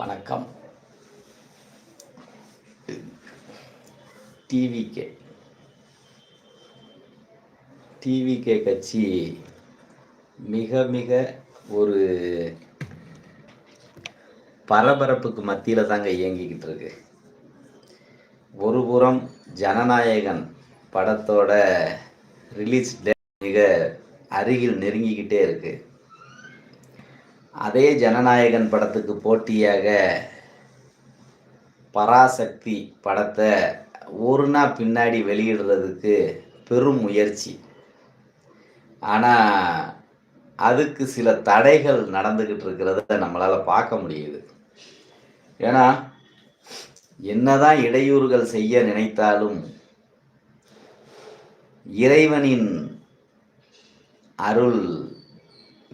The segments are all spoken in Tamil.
வணக்கம். டிவிகே. டிவிகே கட்சி மிக மிக ஒரு பரபரப்புக்கு மத்தியில் தாங்க இயங்கிக்கிட்டு இருக்கு. ஒரு புறம் ஜனநாயகன் படத்தோட ரிலீஸ் டேட் மிக அருகில் நெருங்கிக்கிட்டே இருக்குது அதே ஜனநாயகன் படத்துக்கு போட்டியாக பராசக்தி படத்தை ஒரு நாள் பின்னாடி வெளியிடுறதுக்கு பெரும் முயற்சி. ஆனால் அதுக்கு சில தடைகள் நடந்துக்கிட்டு இருக்கிறத நம்மளால் பார்க்க முடியுது. ஏன்னா என்னதான் இடையூறுகள் செய்ய நினைத்தாலும் இறைவனின் அருள்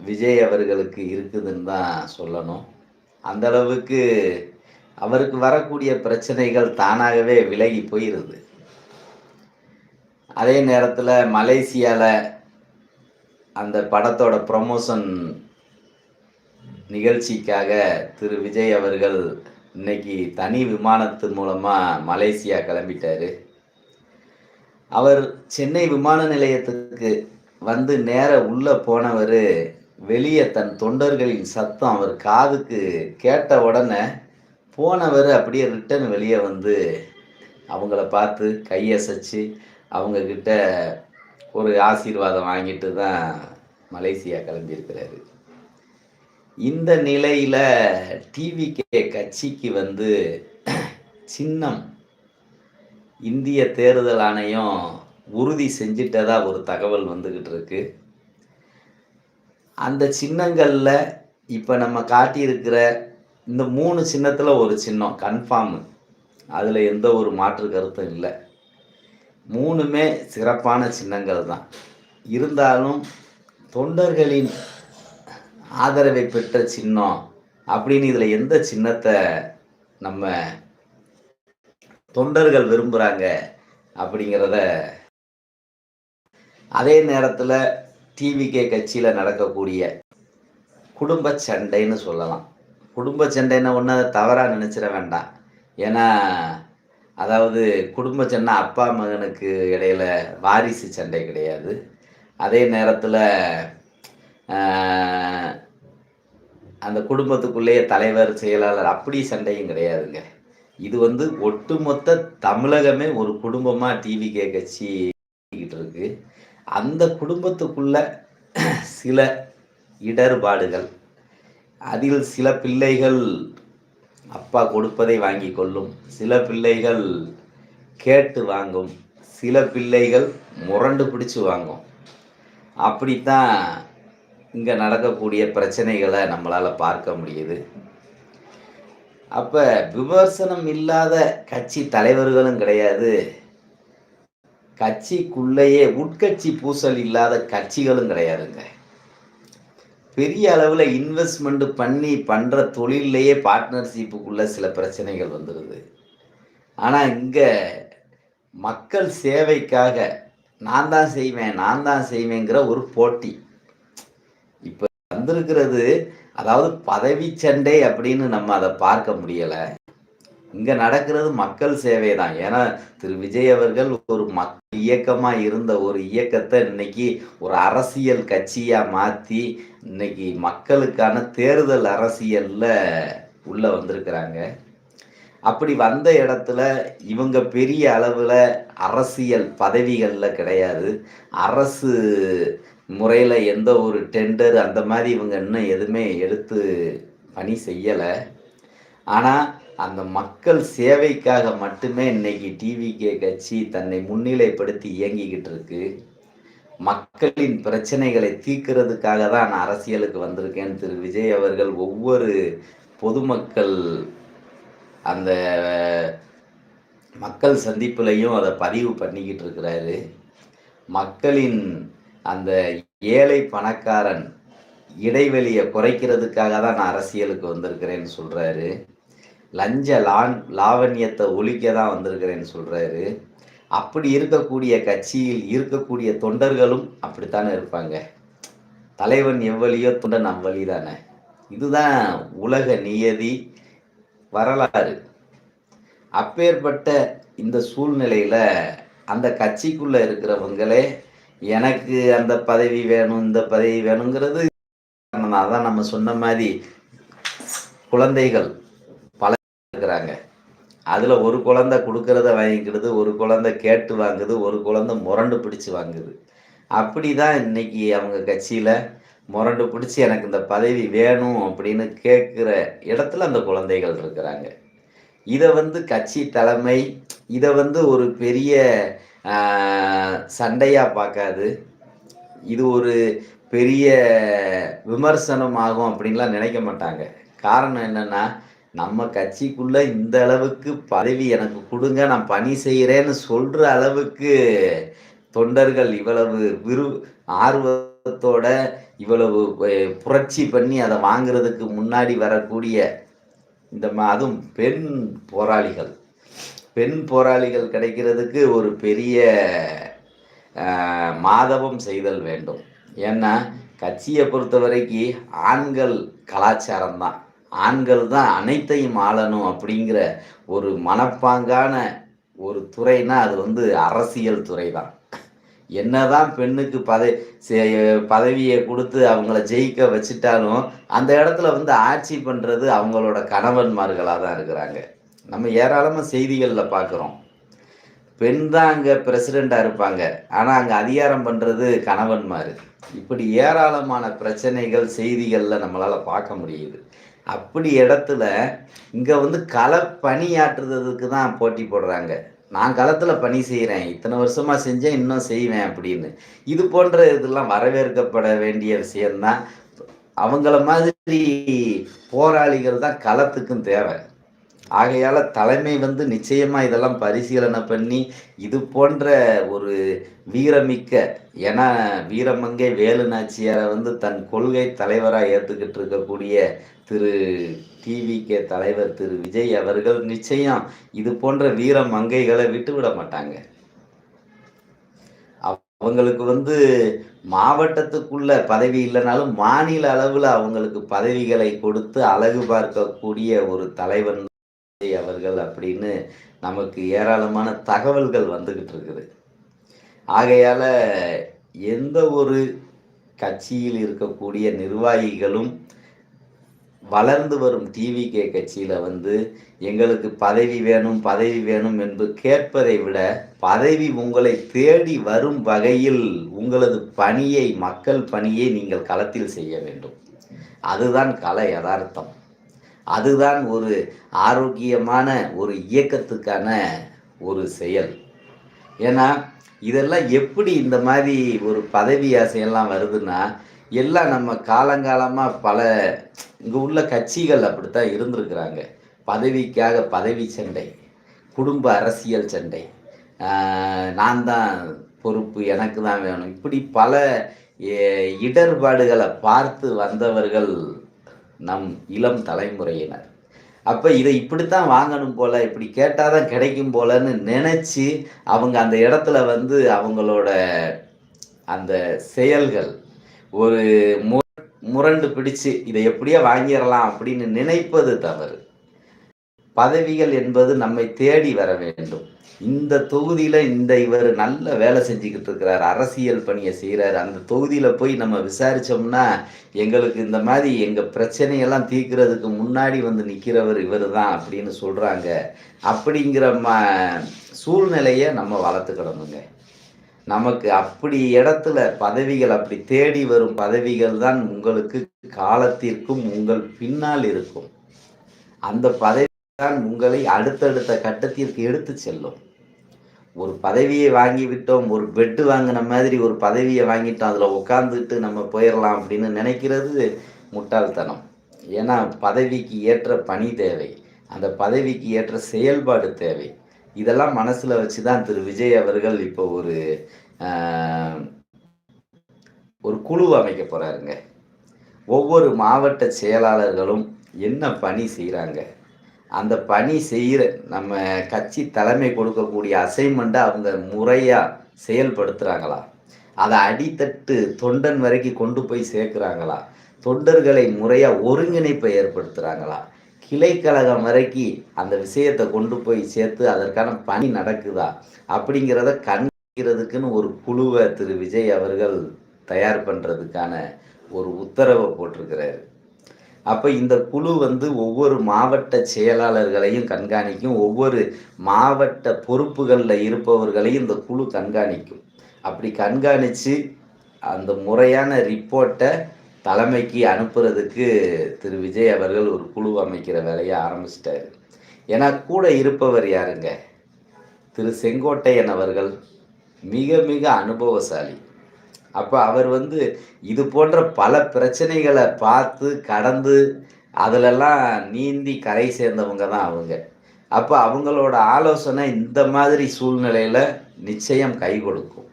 விஜய் அவர்களுக்கு இருக்குதுன்னு தான் சொல்லணும். அந்த அளவுக்கு அவருக்கு வரக்கூடிய பிரச்சனைகள் தானாகவே விலகி போயிருது. அதே நேரத்தில் மலேசியாவில் அந்த படத்தோட ப்ரமோஷன் நிகழ்ச்சிக்காக திரு விஜய் அவர்கள் இன்னைக்கு தனி விமானத்து மூலமாக மலேசியா கிளம்பிட்டார். அவர் சென்னை விமான நிலையத்துக்கு வந்து நேர உள்ளே போனவர் வெளியே தன் தொண்டர்களின் சத்தம் அவர் காதுக்கு கேட்ட உடனே போனவர் அப்படியே ரிட்டன் வெளியே வந்து அவங்கள பார்த்து கையசைச்சு அவங்கக்கிட்ட ஒரு ஆசீர்வாதம் வாங்கிட்டு தான் மலேசியா கிளம்பியிருக்கிறாரு. இந்த நிலையில் டிவிகே கட்சிக்கு வந்து சின்னம். இந்திய தேர்தல் ஆணையம் உறுதி செஞ்சிட்டதா ஒரு தகவல் வந்துக்கிட்டு இருக்குது அந்த சின்னங்களில் இப்போ நம்ம காட்டியிருக்கிற இந்த மூணு சின்னத்தில் ஒரு சின்னம் கன்ஃபார்மு அதில் எந்த ஒரு மாற்று கருத்தும் இல்லை. மூணுமே சிறப்பான சின்னங்கள் தான் இருந்தாலும் தொண்டர்களின் ஆதரவை பெற்ற சின்னம் அப்படின்னு இதில் எந்த சின்னத்தை நம்ம தொண்டர்கள் விரும்புகிறாங்க அப்படிங்கிறத அதே நேரத்தில் டிவிகே கட்சியில் நடக்கக்கூடிய குடும்ப சண்டைன்னு சொல்லலாம். குடும்ப சண்டைன்னு ஒன்று தவறாக நினச்சிட வேண்டாம். ஏன்னா அதாவது குடும்ப சண்டை அப்பா மகனுக்கு இடையில வாரிசு சண்டை கிடையாது. அதே நேரத்தில் அந்த குடும்பத்துக்குள்ளேயே தலைவர் செயலாளர் அப்படி சண்டையும் கிடையாதுங்க. இது வந்து ஒட்டுமொத்த தமிழகமே ஒரு குடும்பமாக டிவிகே கட்சி இருக்கு. அந்த குடும்பத்துக்குள்ள சில இடர்பாடுகள். அதில் சில பிள்ளைகள் அப்பா கொடுப்பதை வாங்கி கொள்ளும். சில பிள்ளைகள் கேட்டு வாங்கும். சில பிள்ளைகள் முரண்டு பிடிச்சு வாங்கும். அப்படித்தான் இங்கே நடக்கக்கூடிய பிரச்சனைகளை நம்மளால் பார்க்க முடியுது. அப்போ விமர்சனம் இல்லாத கட்சி தலைவர்களும் கிடையாது. கட்சிக்குள்ளேயே உட்கட்சி பூசல் இல்லாத கட்சிகளும் கிடையாதுங்க. பெரிய அளவில் இன்வெஸ்ட்மெண்ட் பண்ணி பண்ணுற தொழிலையே பார்ட்னர்ஷிப்புக்குள்ள சில பிரச்சனைகள் வந்துடுது ஆனால் இங்கே மக்கள் சேவைக்காக நான் தான் செய்வேன் நான் தான் செய்வேங்கிற ஒரு போட்டி. இப்போ வந்திருக்கிறது அதாவது பதவி சண்டை அப்படின்னு நம்ம அதை பார்க்க முடியலை. இங்கே நடக்கிறது மக்கள் சேவை தான் ஏன்னா திரு. விஜய் அவர்கள் ஒரு மக் இயக்கமாக இருந்த ஒரு இயக்கத்தை இன்னைக்கு ஒரு அரசியல் கட்சியாக மாற்றி இன்னைக்கு மக்களுக்கான தேர்தல் அரசியலில் உள்ளே வந்திருக்கிறாங்க. அப்படி வந்த இடத்துல இவங்க பெரிய அளவில் அரசியல் பதவிகளில் கிடையாது. அரசு முறையில் எந்த ஒரு டெண்டர் அந்த மாதிரி இவங்க இன்னும் எதுவுமே எடுத்து பணி செய்யலை. ஆனால் அந்த மக்கள் சேவைக்காக மட்டுமே இன்னைக்கு டிவிகே கட்சி தன்னை முன்னிலைப்படுத்தி இயங்கிக்கிட்டு இருக்கு. மக்களின் பிரச்சனைகளை தீர்க்கிறதுக்காக தான் நான் அரசியலுக்கு வந்திருக்கேன். திரு. விஜய் அவர்கள் ஒவ்வொரு பொதுமக்கள் அந்த மக்கள் சந்திப்புலையும் அதை பதிவு பண்ணிக்கிட்டு இருக்கிறாரு. மக்களின் அந்த ஏழை பணக்காரன் இடைவெளியை குறைக்கிறதுக்காக தான் நான் அரசியலுக்கு வந்திருக்கிறேன்னு சொல்கிறாரு லஞ்ச லான் லாவண்யத்தை ஒழிக்க தான் வந்திருக்கிறேன்னு சொல்கிறாரு அப்படி இருக்கக்கூடிய கட்சியில் இருக்கக்கூடிய தொண்டர்களும் அப்படித்தானே இருப்பாங்க. தலைவன் எவ்வளியோ தொண்டன் அவ்வளி தானே இதுதான் உலக நியதி வரலாறு. அப்பேற்பட்ட இந்த சூழ்நிலையில் அந்த கட்சிக்குள்ளே இருக்கிறவங்களே எனக்கு அந்த பதவி வேணும் இந்த பதவி வேணுங்கிறது அதான் நம்ம சொன்ன மாதிரி குழந்தைகள் இருக்கிறாங்க. அதில் ஒரு குழந்தை கொடுக்கறத வாங்கிக்கிறது ஒரு குழந்தை கேட்டு வாங்குது ஒரு குழந்தை முரண்டு பிடிச்சி வாங்குது. அப்படி தான் இன்னைக்கு அவங்க கட்சியில் முரண்டு பிடிச்சி எனக்கு இந்த பதவி வேணும் அப்படின்னு கேட்குற இடத்துல அந்த குழந்தைகள் இருக்கிறாங்க. இதை வந்து கட்சி தலைமை இதை வந்து ஒரு பெரிய சண்டையாக பார்க்காது. இது ஒரு பெரிய விமர்சனம் ஆகும் அப்படின்லாம் நினைக்க மாட்டாங்க. காரணம் என்னென்னா நம்ம கட்சிக்குள்ள இந்த அளவுக்கு பதவி எனக்கு கொடுங்க நான் பணி செய்கிறேன்னு சொல்ற அளவுக்கு தொண்டர்கள் இவ்வளவு விரு ஆர்வத்தோட இவ்வளவு புரட்சி பண்ணி அதை வாங்குறதுக்கு முன்னாடி வரக்கூடிய இந்த அதுவும் பெண் போராளிகள். பெண் போராளிகள் கிடைக்கிறதுக்கு ஒரு பெரிய மாதவம் செய்தல் வேண்டும். ஏன்னா கட்சியை பொறுத்த வரைக்கும் ஆண்கள் கலாச்சாரம் தான் ஆண்கள் தான் அனைத்தையும் ஆளணும் அப்படிங்கிற ஒரு மனப்பாங்கான ஒரு துறைனா அது வந்து அரசியல் துறை தான் என்னதான் பெண்ணுக்கு பத செ- பதவியை கொடுத்து அவங்கள ஜெயிக்க வச்சுட்டாலும் அந்த இடத்துல வந்து ஆட்சி பண்ணுறது அவங்களோட கணவன்மார்களாக தான் இருக்கிறாங்க. நம்ம ஏராளமாக செய்திகளில் பார்க்குறோம் பெண் தான் அங்கே பிரசிடெண்ட்டாக இருப்பாங்க. ஆனால் அங்கே அதிகாரம் பண்ணுறது கணவன்மார். இப்படி ஏராளமான பிரச்சனைகள் செய்திகளில் நம்மளால் பார்க்க முடியுது. அப்படி இடத்துல இங்கே வந்து களை பணியாற்றுறதுக்கு தான் போட்டி போடுறாங்க. நான் களத்தில் பணி செய்கிறேன் இத்தனை வருஷமாக செஞ்சேன் இன்னும் செய்வேன் அப்படின்னு. இது போன்ற இதெல்லாம் வரவேற்கப்பட வேண்டிய விஷயம்தான். அவங்கள மாதிரி போராளிகள் தான் களத்துக்கும் தேவை. ஆகையால தலைமை வந்து நிச்சயமா இதெல்லாம் பரிசீலனை பண்ணி இது போன்ற ஒரு வீரமிக்க ஏன்னா வீரமங்கை வேலு நாச்சியாரை வந்து தன் கொள்கை தலைவராக ஏற்றுக்கிட்டு இருக்கக்கூடிய திரு டிவிகே தலைவர் திரு விஜய் அவர்கள் நிச்சயம் இது போன்ற வீர மங்கைகளை விட்டுவிட மாட்டாங்க. அவங்களுக்கு வந்து மாவட்டத்துக்குள்ள பதவி இல்லைனாலும் மாநில அளவில் அவங்களுக்கு பதவிகளை கொடுத்து அழகு பார்க்கக்கூடிய ஒரு தலைவன் அவர்கள் அப்படின்னு நமக்கு ஏராளமான தகவல்கள் வந்துகிட்டு இருக்குது. ஆகையால எந்த ஒரு கட்சியில் இருக்கக்கூடிய நிர்வாகிகளும் வளர்ந்து வரும் டிவிகே கட்சியில வந்து எங்களுக்கு பதவி வேணும் பதவி வேணும் என்று கேட்பதை விட பதவி உங்களை தேடி வரும் வகையில் உங்களது பணியை மக்கள் பணியை நீங்கள் களத்தில் செய்ய வேண்டும். அதுதான் கலை யதார்த்தம். அதுதான் ஒரு ஆரோக்கியமான ஒரு இயக்கத்துக்கான ஒரு செயல். ஏன்னா இதெல்லாம் எப்படி இந்த மாதிரி ஒரு பதவி ஆசையெல்லாம் வருதுன்னா எல்லாம் நம்ம காலங்காலமாக பல இங்கே உள்ள கட்சிகள் அப்படித்தான் இருந்திருக்கிறாங்க. பதவிக்காக பதவி சண்டை குடும்ப அரசியல் சண்டை. நான் தான் பொறுப்பு எனக்கு தான் வேணும். இப்படி பல இடர்பாடுகளை பார்த்து வந்தவர்கள் நம் இளம் தலைமுறையினர். அப்போ இதை இப்படித்தான் வாங்கணும் போல இப்படி கேட்டால் தான் கிடைக்கும் போலன்னு நினச்சி அவங்க அந்த இடத்துல வந்து அவங்களோட அந்த செயல்கள் ஒரு மு முரண்டு பிடிச்சு இதை எப்படியோ வாங்கிடலாம் அப்படின்னு நினைப்பது தவறு. பதவிகள் என்பது நம்மை தேடி வர வேண்டும். இந்த தொகுதியில் இந்த இவர் நல்ல வேலை செஞ்சுக்கிட்டு இருக்கிறார் அரசியல் பணியை செய்கிறார் அந்த தொகுதியில் போய் நம்ம விசாரித்தோம்னா எங்களுக்கு இந்த மாதிரி எங்கள் பிரச்சனையெல்லாம் தீர்க்கிறதுக்கு முன்னாடி வந்து நிற்கிறவர் இவர் தான் அப்படின்னு சொல்கிறாங்க அப்படிங்கிற ம சூழ்நிலையை நம்ம வளர்த்துக்கிடணுங்க நமக்கு அப்படி இடத்துல பதவிகள் அப்படி தேடி வரும் பதவிகள் தான் உங்களுக்கு காலத்திற்கும் உங்கள் பின்னால் இருக்கும். அந்த பதவி தான் உங்களை அடுத்தடுத்த கட்டத்திற்கு எடுத்து செல்லும். ஒரு பதவியை வாங்கி விட்டோம் ஒரு பெட்டு வாங்கின மாதிரி ஒரு பதவியை வாங்கிட்டோம் அதில் உட்காந்துட்டு நம்ம போயிடலாம் அப்படின்னு நினைக்கிறது முட்டாள்தனம். ஏன்னா பதவிக்கு ஏற்ற பணி தேவை. அந்த பதவிக்கு ஏற்ற செயல்பாடு தேவை. இதெல்லாம் மனசில் வச்சு தான் திரு. விஜய் அவர்கள் இப்போ ஒரு ஒரு குழு அமைக்க போகிறாருங்க ஒவ்வொரு மாவட்ட செயலாளர்களும் என்ன பணி செய்கிறாங்க அந்த பணி செய்கிற நம்ம கட்சி தலைமை கொடுக்கக்கூடிய அசைன்மெண்ட்டை அவங்க முறையாக செயல்படுத்துகிறாங்களா அதை அடித்தட்டு தொண்டன் வரைக்கும் கொண்டு போய் சேர்க்குறாங்களா? தொண்டர்களை முறையாக ஒருங்கிணைப்பை ஏற்படுத்துகிறாங்களா கிளைக்கழகம் வரைக்கும் அந்த விஷயத்தை கொண்டு போய் சேர்த்து அதற்கான பணி நடக்குதா? அப்படிங்கிறத கண்கிறதுக்குன்னு ஒரு குழுவை திரு. விஜய் அவர்கள் தயார் பண்ணுறதுக்கான ஒரு உத்தரவை போட்டிருக்கிறாரு. அப்போ இந்த குழு வந்து ஒவ்வொரு மாவட்ட செயலாளர்களையும் கண்காணிக்கும் ஒவ்வொரு மாவட்ட பொறுப்புகளில் இருப்பவர்களையும் இந்த குழு கண்காணிக்கும். அப்படி கண்காணித்து அந்த முறையான ரிப்போர்ட்டை தலைமைக்கு அனுப்புறதுக்கு திரு. விஜய் அவர்கள் ஒரு குழு அமைக்கிற வேலையை ஆரம்பிச்சிட்டாரு. ஏன்னா கூட இருப்பவர் யாருங்க? திரு. செங்கோட்டையன் அவர்கள் மிக மிக அனுபவசாலி. அப்போ அவர் வந்து இது போன்ற பல பிரச்சனைகளை பார்த்து கடந்து அதிலெல்லாம் நீந்தி கரை சேர்ந்தவங்க தான் அவங்க. அப்போ அவங்களோட ஆலோசனை இந்த மாதிரி சூழ்நிலையில் நிச்சயம் கை கொடுக்கும்.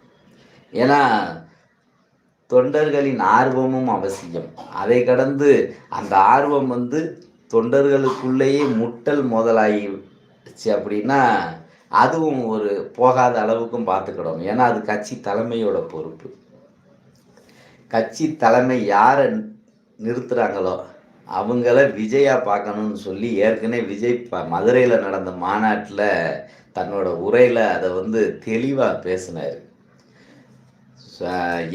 ஏன்னா தொண்டர்களின் ஆர்வமும் அவசியம். அதை கடந்து அந்த ஆர்வம் வந்து தொண்டர்களுக்குள்ளேயே முட்டல் முதலாகிடுச்சு அப்படின்னா அதுவும் ஒரு போகாத அளவுக்கும் பார்த்துக்கிடணும். ஏன்னா அது கட்சி தலைமையோட பொறுப்பு. கட்சி தலைமை யாரை நிறுத்துகிறாங்களோ அவங்கள விஜயா பார்க்கணும்னு சொல்லி ஏற்கனவே விஜய் ப மதுரையில் நடந்த மாநாட்டில் தன்னோட உரையில் அதை வந்து தெளிவாக பேசினார்.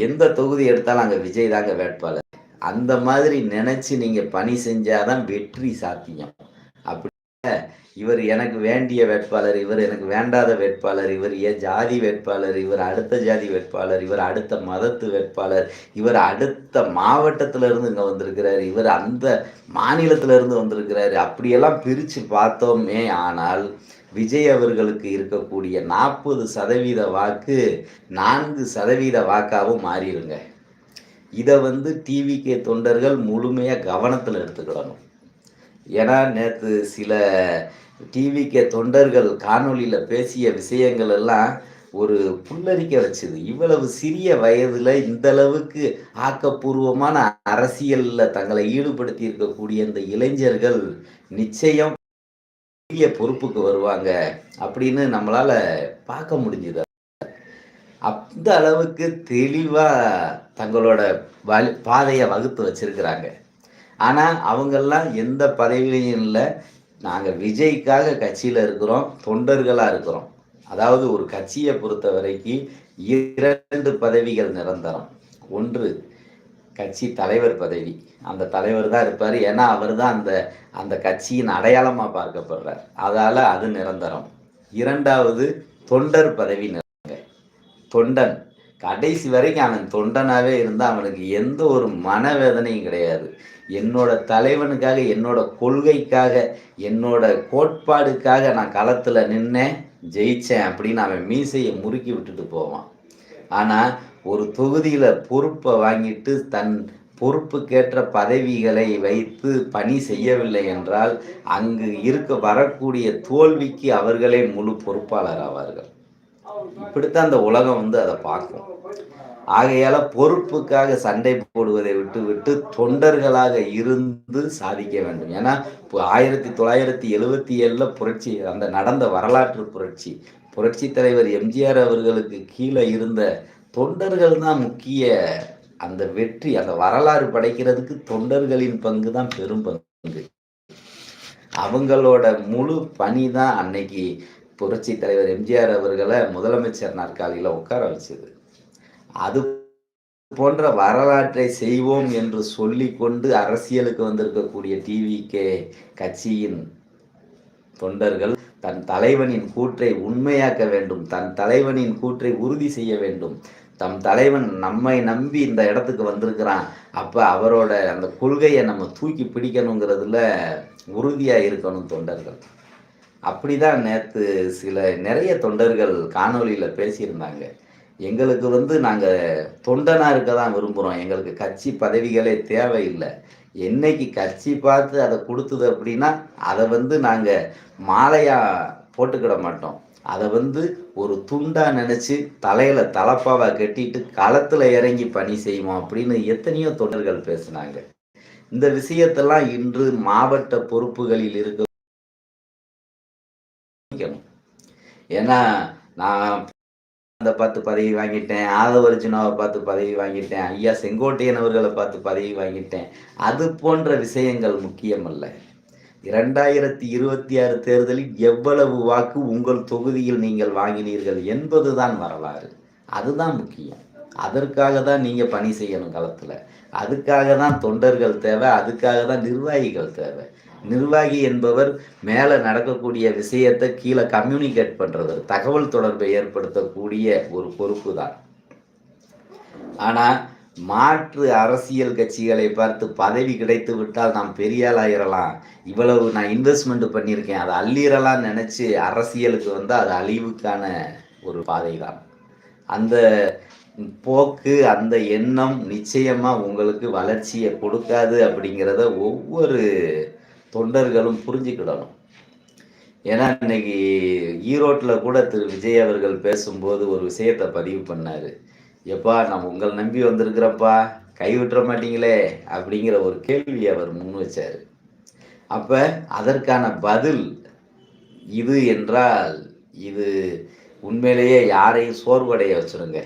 எந்த தொகுதி எடுத்தாலும் அங்கே விஜய் தாங்க வேட்பாளர். அந்த மாதிரி நினச்சி நீங்கள் பணி செஞ்சாதான் வெற்றி சாத்தியம். அப்படி இவர் எனக்கு வேண்டிய வேட்பாளர் இவர் எனக்கு வேண்டாத வேட்பாளர் இவர் ஏன் ஜாதி வேட்பாளர் இவர் அடுத்த ஜாதி வேட்பாளர் இவர் அடுத்த மதத்து வேட்பாளர் இவர் அடுத்த மாவட்டத்திலிருந்து இங்கே வந்திருக்கிறார் இவர் அந்த மாநிலத்திலிருந்து இருந்து வந்திருக்கிறாரு. அப்படியெல்லாம் பிரித்து பார்த்தோமே ஆனால் விஜய் அவர்களுக்கு இருக்கக்கூடிய நாற்பது சதவீத வாக்கு நான்கு சதவீத வாக்காகவும் மாறிடுங்க. இதை வந்து டிவிகே தொண்டர்கள் முழுமையாக கவனத்தில் எடுத்துக்கிடணும். ஏன்னா நேற்று சில டிவிக்கு தொண்டர்கள் காணொலியில் பேசிய விஷயங்கள் எல்லாம் ஒரு புல்லரிக்க வச்சுது. இவ்வளவு சிறிய வயதில் இந்த அளவுக்கு ஆக்கப்பூர்வமான அரசியலில் தங்களை ஈடுபடுத்தி இருக்கக்கூடிய இந்த இளைஞர்கள் நிச்சயம் பெரிய பொறுப்புக்கு வருவாங்க அப்படின்னு நம்மளால் பார்க்க முடிஞ்சுது. அந்த அளவுக்கு தெளிவாக தங்களோட வழி பாதையை வகுத்து வச்சிருக்கிறாங்க. ஆனால் அவங்கெல்லாம் எந்த பதவியிலையும் இல்லை. நாங்கள் விஜய்க்காக கட்சியில் இருக்கிறோம் தொண்டர்களாக இருக்கிறோம். அதாவது ஒரு கட்சியை பொறுத்த வரைக்கும் இரண்டு பதவிகள் நிரந்தரம். ஒன்று கட்சி தலைவர் பதவி. அந்த தலைவர் தான் இருப்பார். ஏன்னா அவர் தான் அந்த அந்த கட்சியின் அடையாளமாக பார்க்கப்படுறார். அதால் அது நிரந்தரம். இரண்டாவது தொண்டர் பதவி நிறங்க தொண்டன். கடைசி வரைக்கும் அவன் தொண்டனாகவே இருந்தால் அவனுக்கு எந்த ஒரு மனவேதனையும் கிடையாது. என்னோட தலைவனுக்காக என்னோட கொள்கைக்காக என்னோட கோட்பாடுக்காக நான் களத்தில் நின்னேன் ஜெயித்தேன் அப்படின்னு அவன் மீசையை முறுக்கி விட்டுட்டு போவான். ஆனால் ஒரு தொகுதியில் பொறுப்பை வாங்கிட்டு தன் பொறுப்புக்கேற்ற பதவிகளை வைத்து பணி செய்யவில்லை என்றால் அங்கு இருக்க வரக்கூடிய தோல்விக்கு அவர்களே முழு பொறுப்பாளர் ஆவார்கள். இப்படித்தான் அந்த உலகம் வந்து அதை பார்க்கும். ஆகையால பொறுப்புக்காக சண்டை போடுவதை விட்டு விட்டு தொண்டர்களாக இருந்து சாதிக்க வேண்டும். ஏன்னா இப்போ ஆயிரத்தி தொள்ளாயிரத்தி எழுவத்தி ஏழுல புரட்சி அந்த நடந்த வரலாற்று புரட்சி புரட்சி தலைவர் எம்ஜிஆர் அவர்களுக்கு கீழே இருந்த தொண்டர்கள் தான் முக்கிய அந்த வெற்றி அந்த வரலாறு படைக்கிறதுக்கு தொண்டர்களின் பங்கு தான் பெரும் பங்கு. அவங்களோட முழு பணி தான் அன்னைக்கு புரட்சி தலைவர் எம்ஜிஆர் அவர்களை முதலமைச்சர் நாற்காலியில் உட்கார வச்சது. அது போன்ற வரலாற்றை செய்வோம் என்று சொல்லி கொண்டு அரசியலுக்கு வந்திருக்கக்கூடிய டிவிகே கட்சியின் தொண்டர்கள் தன் தலைவனின் கூற்றை உண்மையாக்க வேண்டும் தன் தலைவனின் கூற்றை உறுதி செய்ய வேண்டும். தம் தலைவன் நம்மை நம்பி இந்த இடத்துக்கு வந்திருக்கிறான். அப்போ அவரோட அந்த கொள்கையை நம்ம தூக்கி பிடிக்கணுங்கிறதுல உறுதியாக இருக்கணும் தொண்டர்கள். அப்படிதான் நேற்று சில நிறைய தொண்டர்கள் காணொலியில் பேசியிருந்தாங்க. எங்களுக்கு வந்து நாங்கள் தொண்டனாக இருக்க தான் விரும்புகிறோம் எங்களுக்கு கட்சி பதவிகளே தேவையில்லை. என்னைக்கு கட்சி பார்த்து அதை கொடுத்தது அப்படின்னா அதை வந்து நாங்கள் மாலையாக போட்டுக்கிட மாட்டோம். அதை வந்து ஒரு துண்டாக நினச்சி தலையில் தலப்பாவை கட்டிட்டு களத்தில் இறங்கி பணி செய்வோம் அப்படின்னு எத்தனையோ தொண்டர்கள் பேசுனாங்க. இந்த விஷயத்தெல்லாம் இன்று மாவட்ட பொறுப்புகளில் இருக்க ஏன்னா நான் அந்த பார்த்து பதவி வாங்கிட்டேன் ஆதவர்ஜுனாவை பார்த்து பதவி வாங்கிட்டேன் ஐயா செங்கோட்டையன் அவர்களை பார்த்து பதவி வாங்கிட்டேன். அது போன்ற விஷயங்கள் முக்கியமல்ல. இரண்டாயிரத்தி இருபத்தி ஆறு தேர்தலில் எவ்வளவு வாக்கு உங்கள் தொகுதியில் நீங்கள் வாங்கினீர்கள் என்பதுதான் வரலாறு. அதுதான் முக்கியம். அதற்காக தான் நீங்கள் பணி செய்யணும் களத்தில் அதுக்காக தான் தொண்டர்கள் தேவை அதுக்காக தான் நிர்வாகிகள் தேவை. நிர்வாகி என்பவர் மேலே நடக்கக்கூடிய விஷயத்தை கீழே கம்யூனிகேட் பண்ணுறது தகவல் தொடர்பை ஏற்படுத்தக்கூடிய ஒரு பொறுப்பு தான் ஆனால் மாற்று அரசியல் கட்சிகளை பார்த்து பதவி கிடைத்து விட்டால் நாம் பெரியால் ஆயிரலாம் இவ்வளவு நான் இன்வெஸ்ட்மெண்ட் பண்ணியிருக்கேன். அதை அள்ளிடலாம்னு நினச்சி அரசியலுக்கு வந்து அது அழிவுக்கான ஒரு பாதை தான் அந்த போக்கு அந்த எண்ணம் நிச்சயமாக உங்களுக்கு வளர்ச்சியை கொடுக்காது அப்படிங்கிறத ஒவ்வொரு தொண்டர்களும் புரிஞ்சுக்கிடணும். ஏன்னா இன்னைக்கு ஈரோட்டில் கூட திரு. விஜய் அவர்கள் பேசும்போது ஒரு விஷயத்தை பதிவு பண்ணார். எப்பா நம்ம உங்களை நம்பி வந்திருக்கிறப்பா கைவிட்டுற மாட்டீங்களே அப்படிங்கிற ஒரு கேள்வி அவர் முன் வச்சார். அப்போ அதற்கான பதில் இது என்றால் இது உண்மையிலேயே யாரையும் சோர்வடைய வச்சுருங்க.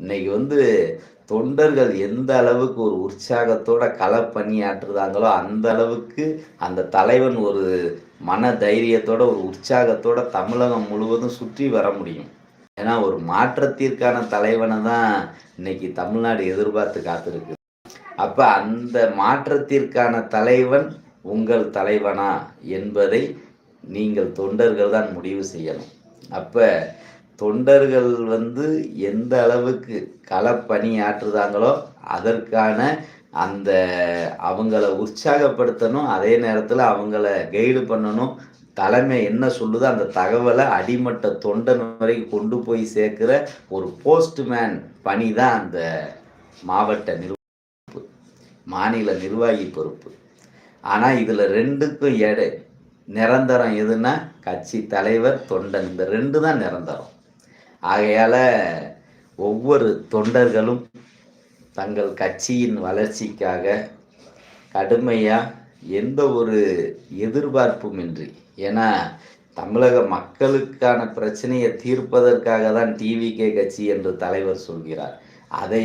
இன்னைக்கு வந்து தொண்டர்கள் எந்த அளவுக்கு ஒரு உற்சாகத்தோட களை பணியாற்றுறாங்களோ அந்த அளவுக்கு அந்த தலைவன் ஒரு மன தைரியத்தோட ஒரு உற்சாகத்தோட தமிழகம் முழுவதும் சுற்றி வர முடியும். ஏன்னா ஒரு மாற்றத்திற்கான தலைவனை தான் இன்னைக்கு தமிழ்நாடு எதிர்பார்த்து காத்திருக்கு. அப்ப அந்த மாற்றத்திற்கான தலைவன் உங்கள் தலைவனா என்பதை நீங்கள் தொண்டர்கள் தான் முடிவு செய்யணும். அப்ப தொண்டர்கள் வந்து எந்த அளவுக்கு களப்பணி ஆற்றுதாங்களோ அதற்கான அந்த அவங்கள உற்சாகப்படுத்தணும். அதே நேரத்தில் அவங்கள கைடு பண்ணணும். தலைமை என்ன சொல்லுதோ அந்த தகவலை அடிமட்ட தொண்டன் வரைக்கும் கொண்டு போய் சேர்க்கிற ஒரு போஸ்ட்மேன் பணி தான் அந்த மாவட்ட நிர்வாகி மாநில நிர்வாகி பொறுப்பு. ஆனால் இதில் ரெண்டுக்கும் எடை. நிரந்தரம் எதுனா கட்சி தலைவர் தொண்டன். இந்த ரெண்டு தான் நிரந்தரம். ஆகையால் ஒவ்வொரு தொண்டர்களும் தங்கள் கட்சியின் வளர்ச்சிக்காக கடுமையாக எந்த ஒரு எதிர்பார்ப்பும் இன்றி ஏன்னா தமிழக மக்களுக்கான பிரச்சனையை தீர்ப்பதற்காக தான் டிவிகே கட்சி என்று தலைவர் சொல்கிறார். அதை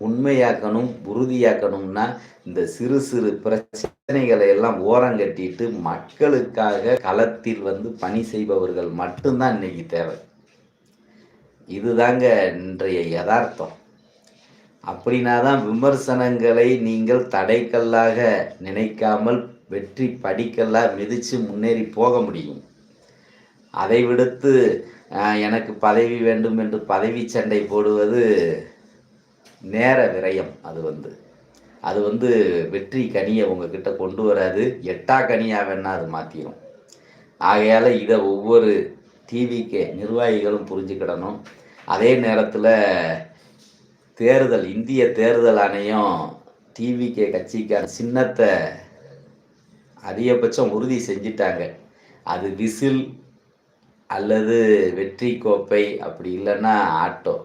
உண்மையாக்கணும் உறுதியாக்கணும்னா இந்த சிறு சிறு பிரச்சனைகளை எல்லாம் ஓரங்கட்டிட்டு மக்களுக்காக களத்தில் வந்து பணி செய்பவர்கள் மட்டும்தான் இன்னைக்கு தேவை. இதுதாங்க இன்றைய யதார்த்தம். அப்படின்னா தான் விமர்சனங்களை நீங்கள் தடைக்கல்லாக நினைக்காமல் வெற்றி படிக்கல்லாக மிதித்து முன்னேறி போக முடியும். அதை விடுத்து எனக்கு பதவி வேண்டும் என்று பதவி சண்டை போடுவது நேர விரயம் அது வந்து. அது வந்து வெற்றி கனியை உங்ககிட்ட கொண்டு வராது. எட்டா கனியாக வேணால் அது மாற்றிடும் ஆகையால் இதை ஒவ்வொரு டிவிக்கு நிர்வாகிகளும் புரிஞ்சுக்கிடணும். அதே நேரத்தில் தேர்தல் இந்திய தேர்தல் ஆணையம் டிவிகே கட்சிக்கான சின்னத்தை அதிகபட்சம் உறுதி செஞ்சிட்டாங்க. அது விசில் அல்லது வெற்றி கோப்பை அப்படி இல்லைன்னா ஆட்டோ.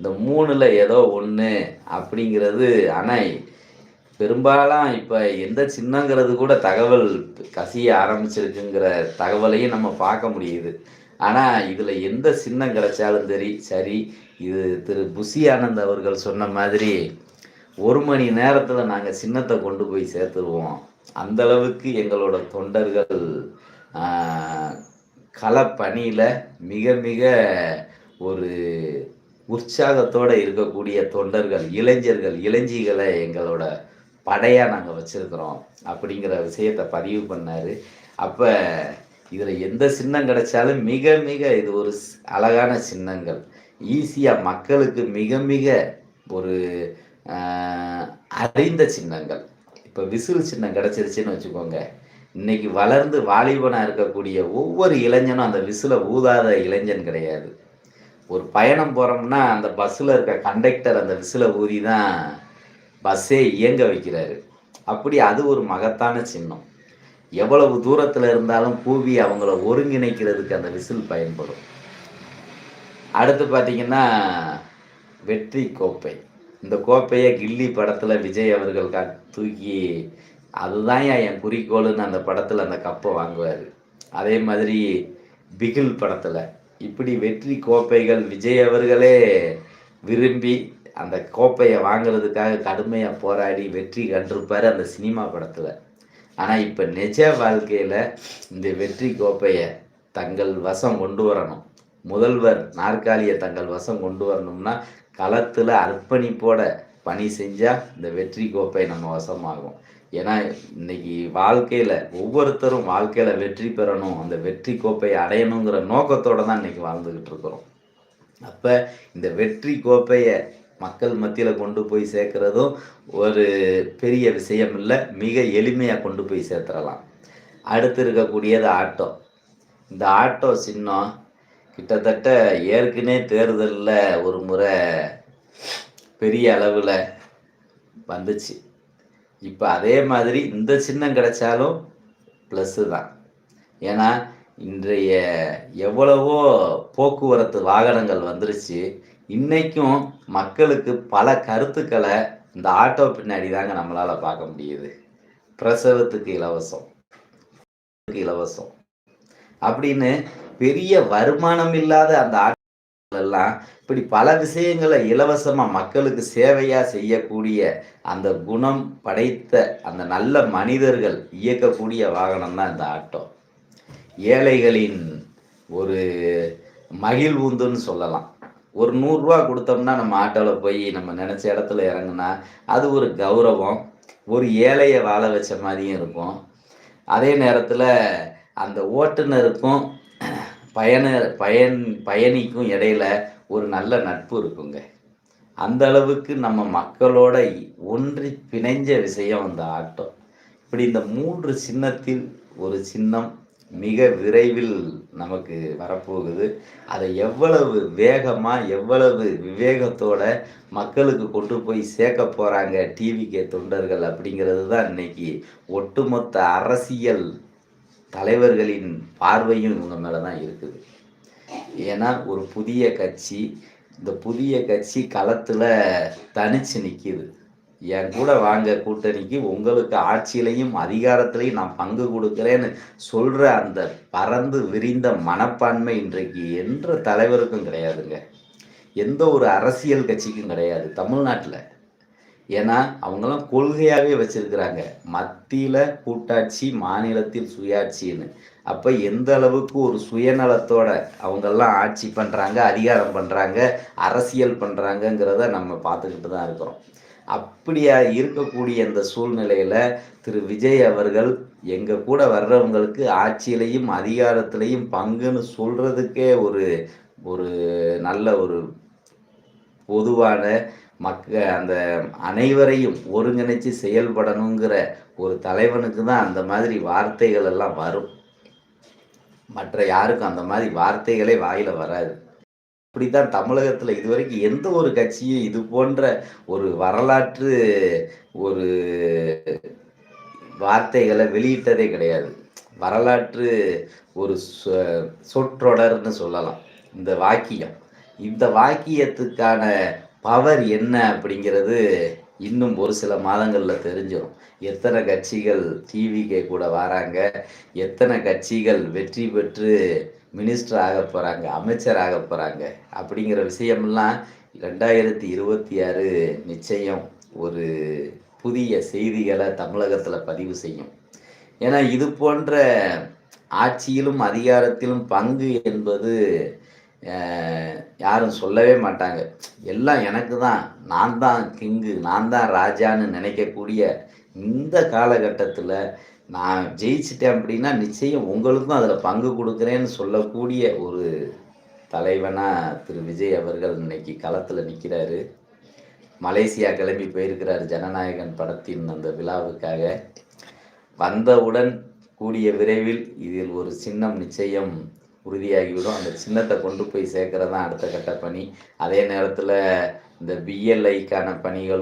இந்த மூணில் ஏதோ ஒன்று அப்படிங்கிறது ஆனால் பெரும்பாலும் இப்போ எந்த சின்னங்கிறது கூட தகவல் கசிய ஆரம்பிச்சிருக்குங்கிற தகவலையும் நம்ம பார்க்க முடியுது. ஆனால் இதில் எந்த சின்னம் கிடைச்சாலும் சரி சரி இது திரு புசி ஆனந்த் அவர்கள் சொன்ன மாதிரி ஒரு மணி நேரத்தில் நாங்கள் சின்னத்தை கொண்டு போய் சேர்த்துருவோம். அந்த அளவுக்கு எங்களோட தொண்டர்கள் களப்பணியில் மிக மிக ஒரு உற்சாகத்தோடு இருக்கக்கூடிய தொண்டர்கள் இளைஞர்கள் இளைஞிகளை எங்களோட படையாக நாங்கள் வச்சுருக்கிறோம். அப்படிங்கிற விஷயத்தை பதிவு பண்ணார். அப்போ இதில் எந்த சின்னம் கிடைச்சாலும் மிக மிக இது ஒரு அழகான சின்னங்கள். ஈஸியாக மக்களுக்கு மிக மிக ஒரு அறிந்த சின்னங்கள். இப்போ விசில் சின்னம் கிடச்சிருச்சுன்னு வச்சுக்கோங்க. இன்னைக்கு வளர்ந்து வாலிபனாக இருக்கக்கூடிய ஒவ்வொரு இளைஞனும் அந்த விசில ஊதாத இளைஞன் கிடையாது. ஒரு பயணம் போகிறோம்னா அந்த பஸ்ஸில் இருக்க கண்டக்டர் அந்த விசில ஊதி தான் பஸ்ஸே இயங்க வைக்கிறாரு. அப்படி அது ஒரு மகத்தான சின்னம். எவ்வளவு தூரத்தில் இருந்தாலும் கூவி அவங்கள ஒருங்கிணைக்கிறதுக்கு அந்த விசில் பயன்படும். அடுத்து பார்த்தீங்கன்னா வெற்றி கோப்பை. இந்த கோப்பையை கில்லி படத்தில் விஜய் அவர்கள் கா தூக்கி அதுதான் என் குறிக்கோள்னு அந்த படத்தில் அந்த கப்பை வாங்குவார். அதே மாதிரி பிகில் படத்தில். இப்படி வெற்றி கோப்பைகள் விஜய் அவர்களே விரும்பி அந்த கோப்பையை வாங்குறதுக்காக கடுமையாக போராடி வெற்றி கண்டிருப்பார் அந்த சினிமா படத்தில். ஆனால் இப்போ நிஜ வாழ்க்கையில் இந்த வெற்றி கோப்பையை தங்கள் வசம் கொண்டு வரணும். முதல்வர் நாற்காலியை தங்கள் வசம் கொண்டு வரணும்னா களத்தில் அர்ப்பணிப்போட பணி செஞ்சால் இந்த வெற்றி கோப்பை நம்ம வசமாகும். ஏன்னா இன்னைக்கு வாழ்க்கையில் ஒவ்வொருத்தரும் வாழ்க்கையில் வெற்றி பெறணும் அந்த வெற்றி கோப்பையை அடையணுங்கிற நோக்கத்தோடு தான் இன்னைக்கு வாழ்ந்துக்கிட்டு இருக்கிறோம். அப்போ இந்த வெற்றி கோப்பையை மக்கள் மத்தியில் கொண்டு போய் சேர்க்குறதும் ஒரு பெரிய விஷயம் இல்லை மிக எளிமையாக கொண்டு போய் சேர்த்துடலாம். அடுத்து இருக்கக்கூடியது ஆட்டோ. இந்த ஆட்டோ சின்னம் கிட்டத்தட்ட ஏற்கனவே தேர்தலில் ஒரு முறை பெரிய அளவில் வந்துச்சு. இப்போ அதே மாதிரி இந்த சின்னம் கிடைச்சாலும் ப்ளஸ்ஸு தான். ஏன்னா இன்றைய எவ்வளவோ போக்குவரத்து வாகனங்கள் வந்துருச்சு. இன்னைக்கும் மக்களுக்கு பல கருத்துக்களை இந்த ஆட்டோ பின்னாடி தாங்க நம்மளால் பார்க்க முடியுது. பிரசவத்துக்கு இலவசம். இலவசம். அப்படின்னு பெரிய வருமானம் இல்லாத அந்த ஆட்டோக்கள் எல்லாம் இப்படி பல விஷயங்களை இலவசமாக மக்களுக்கு சேவையாக செய்யக்கூடிய அந்த குணம் படைத்த அந்த நல்ல மனிதர்கள் இயக்கக்கூடிய வாகனம் தான் இந்த ஆட்டோ. ஏழைகளின் ஒரு மகிழ்வுந்துன்னு சொல்லலாம். ஒரு நூறுரூவா கொடுத்தோம்னா நம்ம ஆட்டோவில் போய் நம்ம நினச்ச இடத்துல இறங்குனா அது ஒரு கௌரவம் ஒரு ஏழையை வாழ வச்ச மாதிரியும் இருக்கும். அதே நேரத்தில் அந்த ஓட்டுநருக்கும் பயண பயன் பயணிக்கும் இடையில ஒரு நல்ல நட்பு இருக்குங்க. அந்த அளவுக்கு நம்ம மக்களோட ஒன்றி பிணைஞ்ச விஷயம் அந்த ஆட்டம் இப்படி இந்த மூன்று சின்னத்தில் ஒரு சின்னம் மிக விரைவில் நமக்கு வரப்போகுது. அதை எவ்வளவு வேகமாக எவ்வளவு விவேகத்தோட மக்களுக்கு கொண்டு போய் சேர்க்க போகிறாங்க டிவிகே தொண்டர்கள் அப்படிங்கிறது தான் இன்னைக்கு ஒட்டுமொத்த அரசியல் தலைவர்களின் பார்வையும் இவங்க மேலே தான் இருக்குது. ஏன்னா ஒரு புதிய கட்சி இந்த புதிய கட்சி களத்தில் தனிச்சு நிற்கிது என் கூட வாங்க கூட்டணிக்கு உங்களுக்கு ஆட்சியிலையும் அதிகாரத்திலையும் நான் பங்கு கொடுக்குறேன்னு சொல்கிற அந்த பறந்து விரிந்த மனப்பான்மை இன்றைக்கு என்ற தலைவருக்கும் கிடையாதுங்க. எந்த ஒரு அரசியல் கட்சிக்கும் கிடையாது தமிழ்நாட்டில். ஏன்னா அவங்கெல்லாம் கொள்கையாகவே வச்சுருக்கிறாங்க. மத்தியில் கூட்டாட்சி மாநிலத்தில் சுயாட்சின்னு. அப்போ எந்த அளவுக்கு ஒரு சுயநலத்தோட அவங்கெல்லாம் ஆட்சி பண்ணுறாங்க அதிகாரம் பண்ணுறாங்க அரசியல் பண்ணுறாங்கங்கிறத நம்ம பார்த்துக்கிட்டு தான் இருக்கிறோம். அப்படியா இருக்கக்கூடிய இந்த சூழ்நிலையில் திரு விஜய் அவர்கள் எங்கள் கூட வர்றவங்களுக்கு ஆட்சியிலையும் அதிகாரத்திலையும் பங்குன்னு சொல்கிறதுக்கே ஒரு ஒரு நல்ல ஒரு பொதுவான மக்க அந்த அனைவரையும் ஒருங்கிணைச்சு செயல்படணுங்கிற ஒரு தலைவனுக்கு தான் அந்த மாதிரி வார்த்தைகள் எல்லாம் வரும். மற்ற யாருக்கும் அந்த மாதிரி வார்த்தைகளே வாயில் வராது. இப்படித்தான் தமிழகத்தில் இதுவரைக்கும் எந்த ஒரு கட்சியும் இது போன்ற ஒரு வரலாற்று ஒரு வார்த்தைகளை வெளியிட்டதே கிடையாது. வரலாற்று ஒரு சொற்றொடர்னு சொல்லலாம். இந்த வாக்கியம். இந்த வாக்கியத்துக்கான பவர் என்ன அப்படிங்கிறது இன்னும் ஒரு சில மாதங்களில் தெரிஞ்சிடும் எத்தனை கட்சிகள் டிவிக்கு கூட வராங்க எத்தனை கட்சிகள் வெற்றி பெற்று மினிஸ்டர் ஆக போகிறாங்க அமைச்சர் ஆக போகிறாங்க அப்படிங்கிற விஷயமெல்லாம் ரெண்டாயிரத்தி இருபத்தி ஆறு நிச்சயம் ஒரு புதிய செய்திகளை தமிழகத்தில் பதிவு செய்யும். ஏன்னா இது போன்ற ஆட்சியிலும் அதிகாரத்திலும் பங்கு என்பது யாரும் சொல்லவே மாட்டாங்க. எல்லாம் எனக்கு தான் நான் தான் கிங்கு நான் தான் ராஜான்னு நினைக்கக்கூடிய இந்த காலகட்டத்தில் நான் ஜெயிச்சிட்டேன் அப்படின்னா நிச்சயம் உங்களுக்கும் அதில் பங்கு கொடுக்குறேன்னு சொல்லக்கூடிய ஒரு தலைவனாக திரு விஜய் அவர்கள் இன்னைக்கு களத்தில் நிற்கிறாரு மலேசியா கிளம்பி போயிருக்கிறார் ஜனநாயகன் படத்தின் அந்த விழாவுக்காக. வந்தவுடன் கூடிய விரைவில் இதில் ஒரு சின்னம் நிச்சயம் உறுதியாகிவிடும். அந்த சின்னத்தை கொண்டு போய் சேர்க்கறது தான் அடுத்த கட்ட பணி. அதே நேரத்தில் இந்த பிஎல்ஐக்கான பணிகளும்